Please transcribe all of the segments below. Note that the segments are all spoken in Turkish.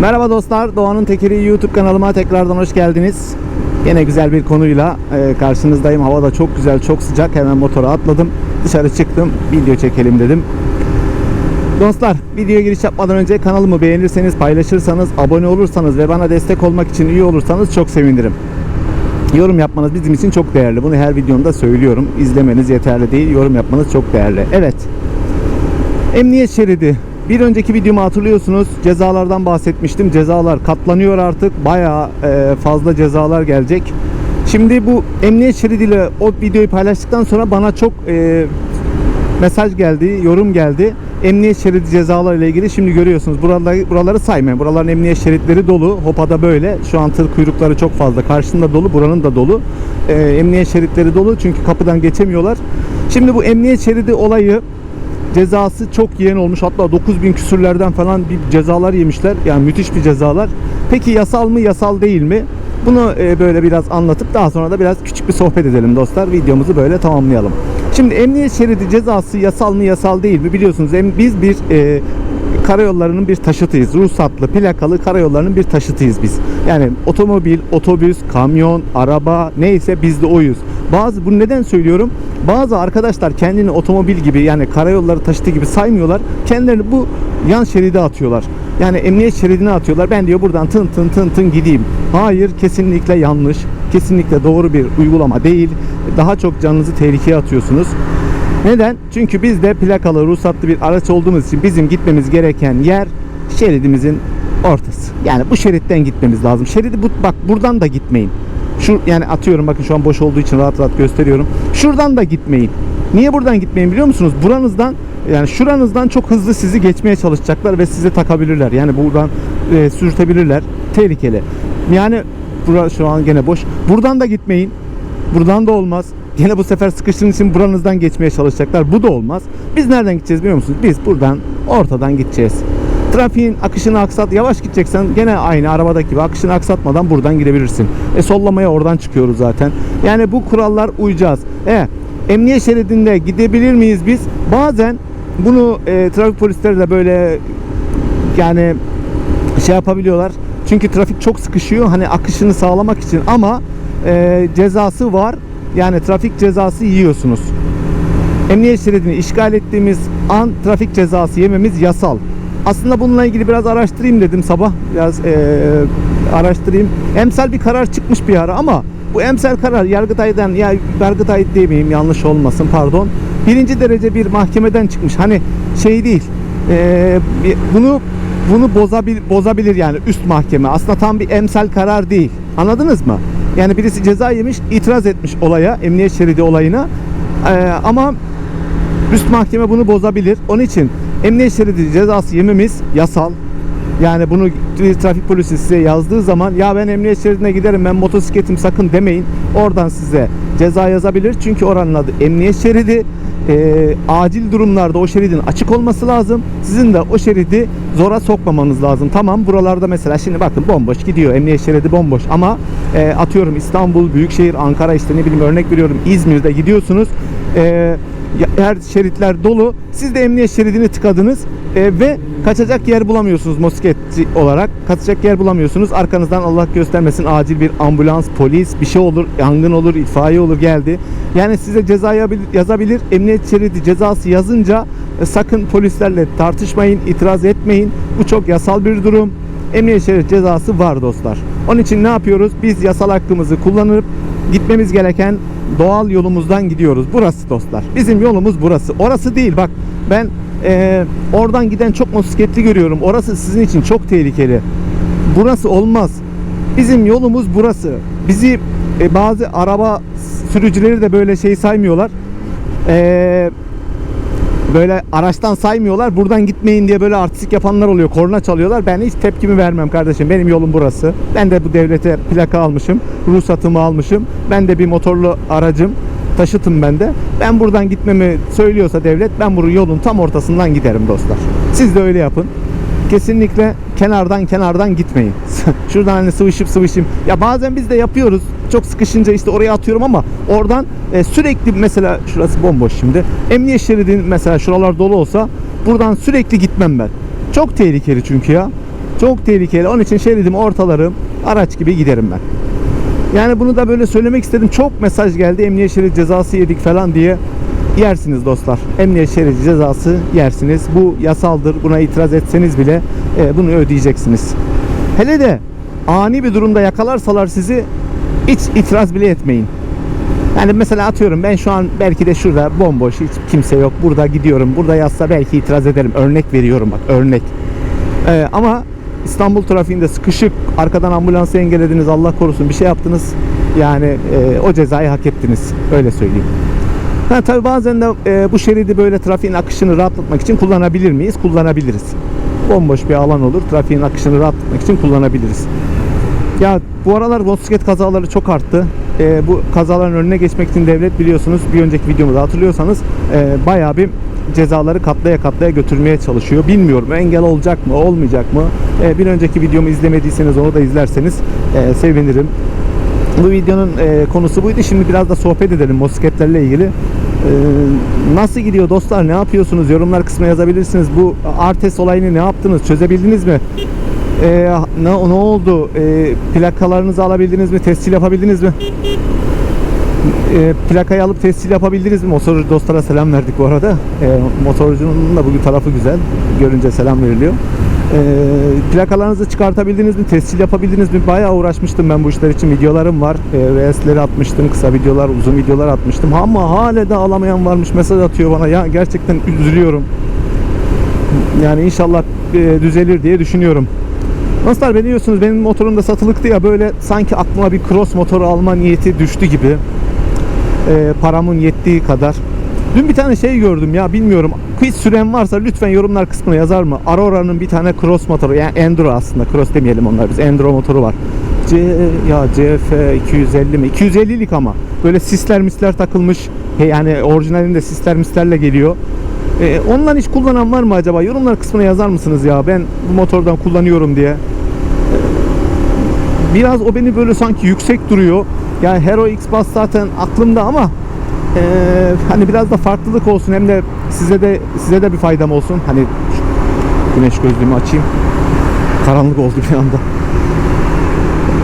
Merhaba dostlar, Doğan'ın Tekeri YouTube kanalıma tekrardan hoş geldiniz. Yine güzel bir konuyla e, karşınızdayım. Hava da çok güzel, çok sıcak. Hemen motora atladım. Dışarı çıktım, video çekelim dedim. Dostlar, videoya giriş yapmadan önce kanalımı beğenirseniz, paylaşırsanız, abone olursanız ve bana destek olmak için üye olursanız çok sevinirim. Yorum yapmanız bizim için çok değerli. Bunu her videomda söylüyorum. İzlemeniz yeterli değil, yorum yapmanız çok değerli. Evet, Emniyet şeridi. Bir önceki videomu hatırlıyorsunuz. Cezalardan bahsetmiştim. Cezalar katlanıyor artık. Bayağı e, fazla cezalar gelecek. Şimdi bu emniyet şeridiyle o videoyu paylaştıktan sonra bana çok e, mesaj geldi, yorum geldi. Emniyet şeridi cezaları ile ilgili şimdi görüyorsunuz. Buraları, buraları saymayın. Buraların emniyet şeritleri dolu. Hopa'da böyle. Şu an tır kuyrukları çok fazla. Karşında dolu, buranın da dolu. E, emniyet şeritleri dolu çünkü kapıdan geçemiyorlar. Şimdi bu emniyet şeridi olayı cezası çok yiyen olmuş. Hatta 9000 küsürlerden falan bir cezalar yemişler. Yani müthiş bir cezalar. Peki yasal mı yasal değil mi? Bunu e, böyle biraz anlatıp daha sonra da biraz küçük bir sohbet edelim dostlar. Videomuzu böyle tamamlayalım. Şimdi emniyet şeridi cezası yasal mı yasal değil mi? Biliyorsunuz biz bir e, karayollarının bir taşıtıyız. Ruhsatlı, plakalı karayollarının bir taşıtıyız biz. Yani otomobil, otobüs, kamyon, araba neyse biz de oyuz. Bazı bunu neden söylüyorum? Bazı arkadaşlar kendini otomobil gibi yani karayolları taşıtı gibi saymıyorlar. Kendilerini bu yan şeride atıyorlar. Yani emniyet şeridine atıyorlar. Ben diyor buradan tın tın tın tın gideyim. Hayır kesinlikle yanlış. Kesinlikle doğru bir uygulama değil. Daha çok canınızı tehlikeye atıyorsunuz. Neden? Çünkü biz de plakalı, ruhsatlı bir araç olduğumuz için bizim gitmemiz gereken yer şeridimizin ortası. Yani bu şeritten gitmemiz lazım. Şeridi bu, bak buradan da gitmeyin. Şu yani atıyorum bakın şu an boş olduğu için rahat rahat gösteriyorum. Şuradan da gitmeyin. Niye buradan gitmeyin biliyor musunuz? Buranızdan yani şuranızdan çok hızlı sizi geçmeye çalışacaklar ve sizi takabilirler. Yani buradan e, sürtebilirler. Tehlikeli. Yani bura şu an gene boş. Buradan da gitmeyin. Buradan da olmaz. Gene bu sefer sıkıştığınız için buranızdan geçmeye çalışacaklar. Bu da olmaz. Biz nereden gideceğiz biliyor musunuz? Biz buradan ortadan gideceğiz. Trafiğin akışını aksat. Yavaş gideceksen gene aynı arabadaki gibi akışını aksatmadan buradan gidebilirsin. E sollamaya oradan çıkıyoruz zaten. Yani bu kurallar uyacağız. E emniyet şeridinde gidebilir miyiz biz? Bazen bunu e, trafik polisleri de böyle yani şey yapabiliyorlar. Çünkü trafik çok sıkışıyor. Hani akışını sağlamak için ama e, cezası var. Yani trafik cezası yiyorsunuz. Emniyet şeridini işgal ettiğimiz an trafik cezası yememiz yasal. Aslında bununla ilgili biraz araştırayım dedim sabah. Biraz e, araştırayım. Emsal bir karar çıkmış bir ara ama bu emsal karar Yargıtay'dan ya Yargıtay demeyeyim yanlış olmasın pardon. Birinci derece bir mahkemeden çıkmış. Hani şey değil. e, bunu bunu bozabil, bozabilir yani üst mahkeme. Aslında tam bir emsal karar değil. Anladınız mı? Yani birisi ceza yemiş, itiraz etmiş olaya, emniyet şeridi olayına. Ee, ama üst mahkeme bunu bozabilir. Onun için emniyet şeridi cezası yememiz yasal. Yani bunu trafik polisi size yazdığı zaman ya ben emniyet şeridine giderim ben motosikletim sakın demeyin. Oradan size ceza yazabilir. Çünkü oranın adı emniyet şeridi. Ee, acil durumlarda o şeridin açık olması lazım. Sizin de o şeridi zora sokmamanız lazım. Tamam buralarda mesela şimdi bakın bomboş gidiyor. Emniyet şeridi bomboş ama e, atıyorum İstanbul, Büyükşehir, Ankara işte ne bileyim örnek veriyorum İzmir'de gidiyorsunuz. E, her şeritler dolu. Siz de emniyet şeridini tıkadınız e, ve kaçacak yer bulamıyorsunuz motosikletçi olarak. Kaçacak yer bulamıyorsunuz. Arkanızdan Allah göstermesin acil bir ambulans, polis bir şey olur, yangın olur, itfaiye olur geldi. Yani size ceza yazabilir. Emniyet şeridi cezası yazınca e, sakın polislerle tartışmayın, itiraz etmeyin. Bu çok yasal bir durum. Emniyet şeridi cezası var dostlar. Onun için ne yapıyoruz? Biz yasal hakkımızı kullanıp gitmemiz gereken doğal yolumuzdan gidiyoruz. Burası dostlar. Bizim yolumuz burası. Orası değil bak ben eee, oradan giden çok motosikletli görüyorum. Orası sizin için çok tehlikeli. Burası olmaz. Bizim yolumuz burası. Bizi e, bazı araba sürücüleri de böyle şey saymıyorlar. Eee böyle araçtan saymıyorlar. Buradan gitmeyin diye böyle artistik yapanlar oluyor. Korna çalıyorlar. Ben hiç tepkimi vermem kardeşim. Benim yolum burası. Ben de bu devlete plaka almışım. Ruhsatımı almışım. Ben de bir motorlu aracım. taşıtım ben de. Ben buradan gitmemi söylüyorsa devlet ben bu yolun tam ortasından giderim dostlar. Siz de öyle yapın. Kesinlikle kenardan kenardan gitmeyin. Şuradan hani sıvışıp sıvışayım. Ya bazen biz de yapıyoruz. Çok sıkışınca işte oraya atıyorum ama oradan e, sürekli mesela şurası bomboş şimdi. Emniyet şeridin mesela şuralar dolu olsa buradan sürekli gitmem ben. Çok tehlikeli çünkü ya. Çok tehlikeli. Onun için şeridimi ortalarım. Araç gibi giderim ben. Yani bunu da böyle söylemek istedim. Çok mesaj geldi. Emniyet şeridi cezası yedik falan diye. Yersiniz dostlar. Emniyet şeridi cezası yersiniz. Bu yasaldır. Buna itiraz etseniz bile e, bunu ödeyeceksiniz. Hele de ani bir durumda yakalarsalar sizi hiç itiraz bile etmeyin. Yani mesela atıyorum ben şu an belki de şurada bomboş hiç kimse yok. Burada gidiyorum. Burada yazsa belki itiraz ederim. Örnek veriyorum bak örnek. Ee, ama İstanbul trafiğinde sıkışık arkadan ambulansı engellediniz Allah korusun bir şey yaptınız. Yani e, o cezayı hak ettiniz. Öyle söyleyeyim. Ha, tabii bazen de e, bu şeridi böyle trafiğin akışını rahatlatmak için kullanabilir miyiz? Kullanabiliriz. Bomboş bir alan olur. Trafiğin akışını rahatlatmak için kullanabiliriz. Ya bu aralar motosiklet kazaları çok arttı. E, bu kazaların önüne geçmek için devlet biliyorsunuz bir önceki videomda hatırlıyorsanız e, bayağı bir cezaları katlaya katlaya götürmeye çalışıyor. Bilmiyorum engel olacak mı olmayacak mı? E, bir önceki videomu izlemediyseniz onu da izlerseniz e, sevinirim. Bu videonun e, konusu buydu. Şimdi biraz da sohbet edelim motosikletlerle ilgili. E, nasıl gidiyor dostlar? Ne yapıyorsunuz? Yorumlar kısmına yazabilirsiniz. Bu Artes olayını ne yaptınız? Çözebildiniz mi? E, ne, ne oldu? E, plakalarınızı alabildiniz mi? Tescil yapabildiniz mi? E, plakayı alıp tescil yapabildiniz mi? Motorcu dostlara selam verdik bu arada. E, motorcunun da bugün tarafı güzel. Görünce selam veriliyor. E, plakalarınızı çıkartabildiniz mi? Tescil yapabildiniz mi? Bayağı uğraşmıştım ben bu işler için. Videolarım var. E, Reels'leri atmıştım. Kısa videolar, uzun videolar atmıştım. Ama hala da alamayan varmış. Mesaj atıyor bana. Ya gerçekten üzülüyorum. Yani inşallah e, düzelir diye düşünüyorum. Dostlar biliyorsunuz benim motorum da satılıktı ya böyle sanki aklıma bir cross motoru alma niyeti düştü gibi. E, paramın yettiği kadar. Dün bir tane şey gördüm ya bilmiyorum. Quiz süren varsa lütfen yorumlar kısmına yazar mı? Aurora'nın bir tane cross motoru yani enduro aslında cross demeyelim onlar biz enduro motoru var. C ya CF 250 mi? 250'lik ama böyle sisler misler takılmış. Yani orijinalinde sisler mislerle geliyor. Ee, ondan hiç kullanan var mı acaba? Yorumlar kısmına yazar mısınız ya? Ben bu motordan kullanıyorum diye. Ee, biraz o beni böyle sanki yüksek duruyor. Yani Hero X Bus zaten aklımda ama ee, hani biraz da farklılık olsun hem de size de size de bir faydam olsun. Hani güneş gözlüğümü açayım. Karanlık oldu bir anda.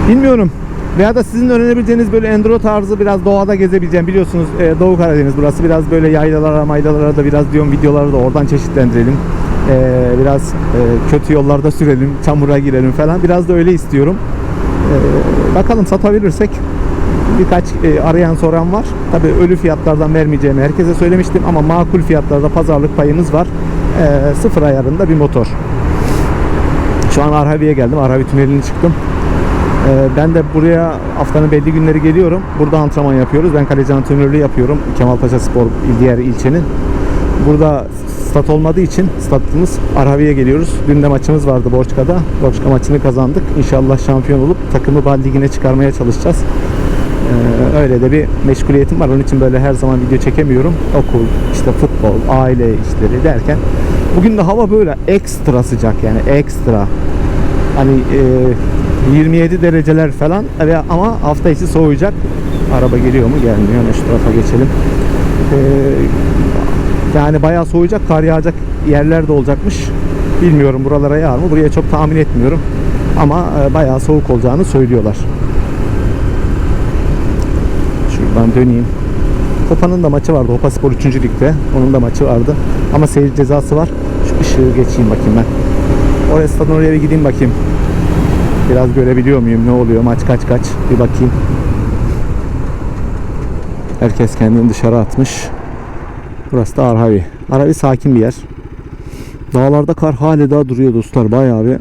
Bilmiyorum. Veya da sizin öğrenebileceğiniz böyle enduro tarzı biraz doğada gezebileceğim. Biliyorsunuz e, Doğu Karadeniz burası. Biraz böyle yaylalara maylalara da biraz diyorum videoları da oradan çeşitlendirelim. E, biraz e, kötü yollarda sürelim, çamura girelim falan. Biraz da öyle istiyorum. E, bakalım satabilirsek birkaç e, arayan soran var. Tabi ölü fiyatlardan vermeyeceğimi herkese söylemiştim ama makul fiyatlarda pazarlık payımız var. E, sıfır ayarında bir motor. Şu an Arhavi'ye geldim. Arhavi tünelini çıktım. Ee, Ben de buraya haftanın belli günleri geliyorum. Burada antrenman yapıyoruz. Ben kaleci antrenörlüğü yapıyorum. Kemalpaşa Spor diğer ilçenin. Burada stat olmadığı için statımız Arhavi'ye geliyoruz. Dün de maçımız vardı Borçka'da. Borçka maçını kazandık. İnşallah şampiyon olup takımı Bal Ligi'ne çıkarmaya çalışacağız. Ee, öyle de bir meşguliyetim var. Onun için böyle her zaman video çekemiyorum. Okul, işte futbol, aile işleri derken. Bugün de hava böyle ekstra sıcak yani ekstra. Hani e, 27 dereceler falan ve ama hafta içi soğuyacak. Araba geliyor mu? Gelmiyor. Yani şu tarafa geçelim. E, yani bayağı soğuyacak, kar yağacak yerler de olacakmış. Bilmiyorum buralara yağar mı? Buraya çok tahmin etmiyorum. Ama e, bayağı soğuk olacağını söylüyorlar. Şuradan döneyim. Hopa'nın da maçı vardı. Hopa Spor 3. Lig'de. Onun da maçı vardı. Ama seyir cezası var. Şu ışığı geçeyim bakayım ben. Oraya stadın oraya bir gideyim bakayım. Biraz görebiliyor muyum? Ne oluyor? Maç kaç kaç? Bir bakayım. Herkes kendini dışarı atmış. Burası da Arhavi. Arhavi sakin bir yer. Dağlarda kar hali daha duruyor dostlar. Bayağı bir.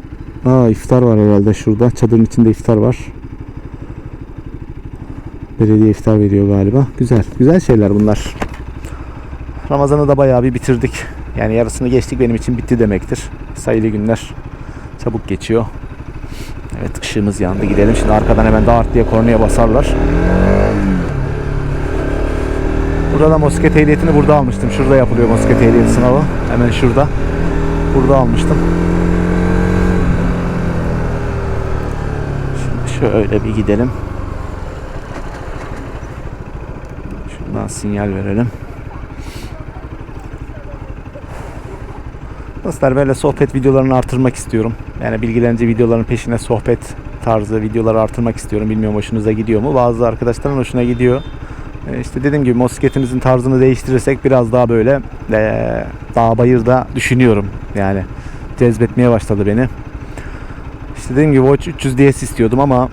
Aa iftar var herhalde şurada. Çadırın içinde iftar var. Belediye iftar veriyor galiba. Güzel. Güzel şeyler bunlar. Ramazan'ı da bayağı bir bitirdik. Yani yarısını geçtik benim için bitti demektir. Sayılı günler çabuk geçiyor. Evet ışığımız yandı gidelim. Şimdi arkadan hemen dağırt diye kornaya basarlar. Burada da motosiklet ehliyetini burada almıştım. Şurada yapılıyor motosiklet ehliyeti sınavı. Hemen şurada. Burada almıştım. Şimdi şöyle bir gidelim. Şuradan sinyal verelim. Dostlar böyle sohbet videolarını artırmak istiyorum. Yani bilgilendirici videoların peşine sohbet tarzı videoları artırmak istiyorum. Bilmiyorum hoşunuza gidiyor mu? Bazı arkadaşların hoşuna gidiyor. E, İşte dediğim gibi motosikletimizin tarzını değiştirirsek biraz daha böyle e, dağ bayırda düşünüyorum. Yani cezbetmeye başladı beni. İşte dediğim gibi Watch 300 DS istiyordum ama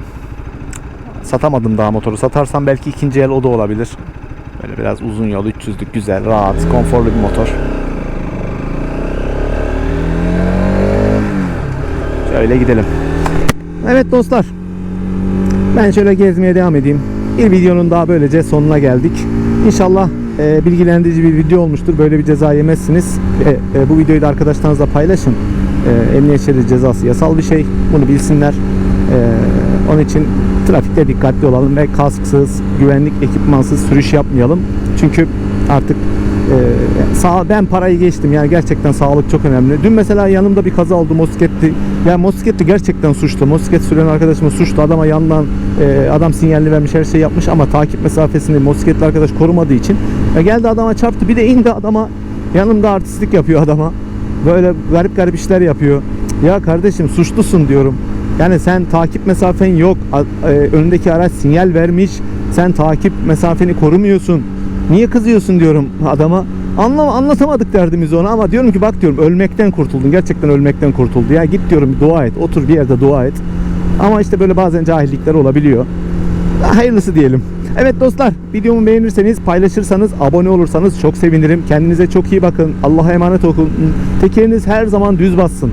satamadım daha motoru. Satarsam belki ikinci el o da olabilir. Böyle biraz uzun yol 300'lük güzel, rahat, konforlu bir motor. Şöyle gidelim. Evet dostlar. Ben şöyle gezmeye devam edeyim. Bir videonun daha böylece sonuna geldik. İnşallah e, bilgilendirici bir video olmuştur. Böyle bir ceza yemezsiniz. E, e, bu videoyu da arkadaşlarınızla paylaşın. E, emniyet şeridi cezası yasal bir şey. Bunu bilsinler. E, onun için trafikte dikkatli olalım ve kasksız, güvenlik ekipmansız sürüş yapmayalım. Çünkü artık ee, sağ ben parayı geçtim yani gerçekten sağlık çok önemli. Dün mesela yanımda bir kaza oldu motosikletli. Ya motosikletli gerçekten suçlu. Motosiklet süren arkadaşımız suçlu. Adama yandan e, adam sinyalini vermiş her şey yapmış ama takip mesafesini motosikletli arkadaş korumadığı için ya geldi adama çarptı. Bir de indi adama yanımda artistlik yapıyor adama. Böyle garip garip işler yapıyor. Ya kardeşim suçlusun diyorum. Yani sen takip mesafen yok. E, önündeki araç sinyal vermiş. Sen takip mesafeni korumuyorsun. Niye kızıyorsun diyorum adama. Anlam anlatamadık derdimizi ona ama diyorum ki bak diyorum ölmekten kurtuldun. Gerçekten ölmekten kurtuldu. Ya git diyorum dua et. Otur bir yerde dua et. Ama işte böyle bazen cahillikler olabiliyor. Hayırlısı diyelim. Evet dostlar videomu beğenirseniz paylaşırsanız abone olursanız çok sevinirim. Kendinize çok iyi bakın. Allah'a emanet olun. Tekeriniz her zaman düz bassın.